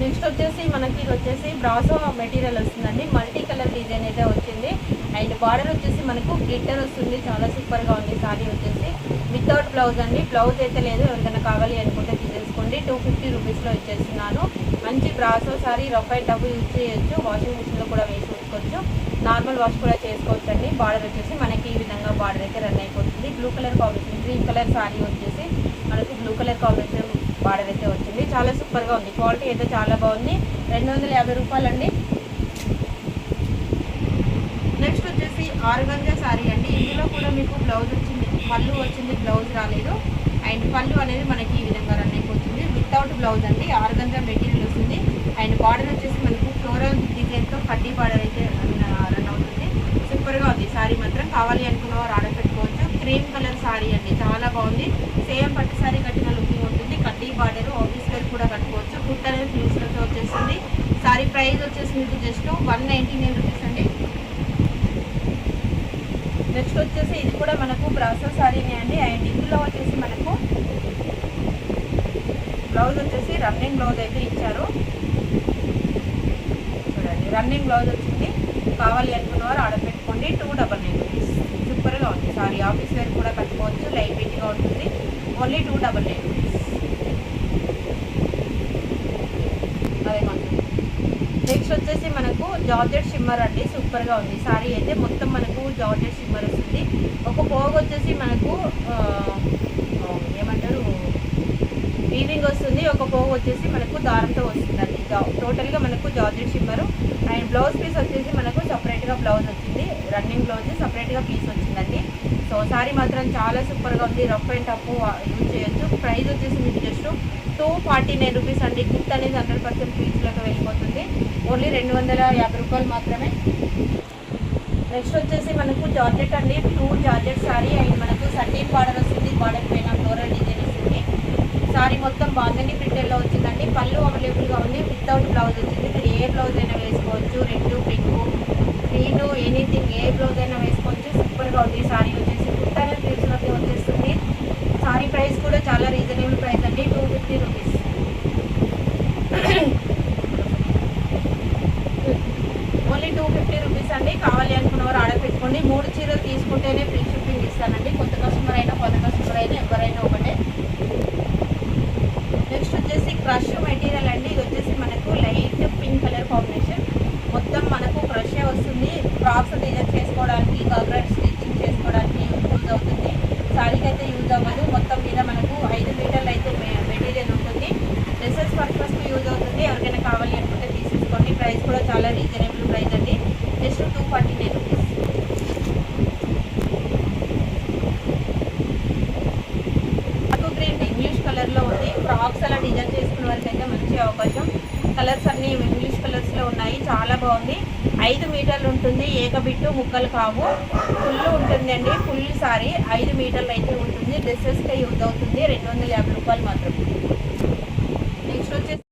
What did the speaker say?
Next వచ్చేసి మనకి ఇది వచ్చేసి బ్రాసో మెటీరియల్ వస్తుందండి. మల్టీ కలర్ డిజైన్ అయితే వచ్చింది. అండ్ బార్డర్ వచ్చేసి మనకు గ్లిట్టర్ వస్తుంది. చాలా సూపర్గా ఉంది సారీ వచ్చేసి. వితౌట్ బ్లౌజ్ అండి. బ్లౌజ్ అయితే లేదు. ఎవరికైనా కావాలి అనుకుంటే తీసేసుకోండి. టూ ఫిఫ్టీ రూపీస్లో ఇచ్చేస్తున్నాను. మంచి బ్రాసో సారీ రఫ్ అండ్ డబ్బు యూజ్ చేయొచ్చు. వాషింగ్ మిషన్లో కూడా వేసి ఉంచుకోవచ్చు. నార్మల్ వాష్ కూడా చేసుకోవచ్చు అండి బార్డర్ వచ్చేసి మనకి ఈ విధంగా బార్డర్ అయితే రన్ అయిపోతుంది. Blue colour combination green colour sari వచ్చేసి మనకు బ్లూ కలర్ కాంబినేషన్ బార్డర్ అయితే వచ్చింది. చాలా సూపర్గా ఉంది. క్వాలిటీ అయితే చాలా బాగుంది. రెండు వందల యాభై రూపాయలు అండి నెక్స్ట్ వచ్చేసి ఆరుగంజా శారీ అండి. ఇందులో కూడా మీకు బ్లౌజ్ వచ్చింది పళ్ళు వచ్చింది బ్లౌజ్ రాలేదు. అండ్ పళ్ళు అనేది మనకి ఈ విధంగా రన్ అయిపోతుంది. వితౌట్ బ్లౌజ్ అండి. ఆరుగంజా మెటీరియల్ వస్తుంది. అండ్ బార్డర్ వచ్చేసి మనకు ఫ్లోరల్ డిజైన్తో కడ్డీ బార్డర్ అయితే సూపర్గా ఉంది. సారీ మాత్రం కావాలి అనుకున్న వారు ఆర్డర్ పెట్టుకోవచ్చు. క్రీమ్ కలర్ సారీ అండి. చాలా బాగుంది. సేమ్ పట్టు సారీ కట్టిన లుకింగ్ ఉంటుంది. కడ్డీ బార్డర్ ఆఫీస్ వేర్ కూడా కట్టుకోవచ్చు. కుట్ అనేది ఫ్యూస్లతో వచ్చేసింది సారీ ప్రైస్ వచ్చేసి మీకు just one ninety nine rupees అండి. నెక్స్ట్ వచ్చేసి ఇది కూడా మనకు బ్రాసో సారీనే అండి. అండ్ ఇందులో వచ్చేసి మనకు బ్లౌజ్ వచ్చేసి రన్నింగ్ బ్లౌజ్ అయితే ఇచ్చారు. చూడండి రన్నింగ్ బ్లౌజ్ వచ్చింది. కావాలి అనుకున్న వారు only two double nine rupees సూపర్గా ఉంది. సారీ ఆఫీస్ వేర్ కూడా కట్టుకోవచ్చు లైట్ వెయిట్గా ఉంటుంది. Only two double nine rupees అదే నెక్స్ట్ వచ్చేసి మనకు జార్జెట్ షిమ్మర్ అండి. సూపర్గా ఉంది. సారీ అయితే మొత్తం మనకు జార్జెట్ షిమ్మర్ వస్తుంది. ఒక పోగు వచ్చేసి మనకు ఏమంటారు? వీవింగ్ వస్తుంది. ఒక పోగు వచ్చేసి మనకు దారంతో వస్తుందండి. జా- టోటల్గా మనకు georgette shimmer. And blouse piece వచ్చేసి మనకు సపరేట్గా బ్లౌజ్ వచ్చింది. రన్నింగ్ బ్లౌజ్ సపరేట్గా పీస్ వచ్చిందండి. సో సారీ మాత్రం చాలా సూపర్గా ఉంది. రఫ్ అండ్ టఫ్ యూజ్ చేయొచ్చు. ప్రైస్ వచ్చేసి మీకు just two forty nine rupees అండి. గుర్త్ అనేది హండ్రెడ్ పర్సెంట్ పీస్లోకి వెళ్ళిపోతుంది. ఓన్లీ రెండు వందల యాభై రూపాయలు మాత్రమే. నెక్స్ట్ వచ్చేసి మనకు జార్జెట్ అండి. Two georgette sari. అండ్ మనకు సర్టీన్ బార్డర్ వస్తుంది. బార్డర్ పైన ఫ్లోరల్ డిజైన్ వస్తుంది. సారీ మొత్తం బాందని ప్రింటెల్లో వచ్చిందండి. పళ్ళు అవైలబుల్గా ఉంది. వితౌట్ బ్లౌజ్ వచ్చింది. మీరు ఏ బ్లౌజ్ అయినా వేసుకోవచ్చు రెడ్ పింక్ గ్రీన్ ఎనీథింగ్ ఏ బ్లౌజ్ అయినా వేసుకోవచ్చు సూపర్గా ఉంది. సారీ వచ్చేసి కుట్టానే తీసులోకి వచ్చేస్తుంది. సారీ ప్రైస్ కూడా చాలా రీజనబుల్ ప్రైస్ అండి. Two fifty rupees only two fifty rupees అండి. కావాలి అనుకున్న వారు ఆర్డర్ పెట్టుకోండి. మూడు చీరలు తీసుకుంటేనే ఫ్రీ షిప్పింగ్ ఇస్తానండి కొత్త కస్టమర్ అయినా కొత్త కస్టమర్ అయినా ఎవరైనా ఒకటే నెక్స్ట్ వచ్చేసి క్రష్ మెటీరియల్ అండి ఇది వచ్చేసి మనకు లైట్ పింక్ కలర్ కాంబినేషన్ మొత్తం మనకు క్రషే వస్తుంది ఫ్రాక్స్ డిజైన్ చేసుకోవడానికి గగ్రెడ్ స్టిచ్చింగ్ చేసుకోవడానికి యూజ్ అవుతుంది సారీకి అయితే యూజ్ అవ్వదు మొత్తం మీద మనకు ఐదు మీటర్లు అయితే మెటీరియల్ ఉంటుంది డ్రెస్సెస్ పర్పస్కి యూజ్ అవుతుంది ఎవరికైనా కావాలి అనుకుంటే తీసేసుకోండి ప్రైస్ కూడా చాలా రీజనబుల్ ప్రైస్ అండి just two forty nine rupees నాకు గ్రీన్ ఇంగ్లీష్ కలర్లో ఫ్రాక్స్ అలా డిజైన్ చేసుకునే వరకు అయితే మంచి అవకాశం. కలర్స్ అన్ని ఇంగ్లీష్ కలర్స్లో ఉన్నాయి. చాలా బాగుంది. ఐదు మీటర్లు ఉంటుంది. ఏకబిట్టు ముక్కలు కావు. ఫుల్ ఉంటుంది అండి ఫుల్ సారీ. ఐదు మీటర్లు అయితే ఉంటుంది. డ్రెస్సెస్కే యూజ్ అవుతుంది. రెండు వందల యాభై రూపాయలు మాత్రం. నెక్స్ట్ వచ్చేసి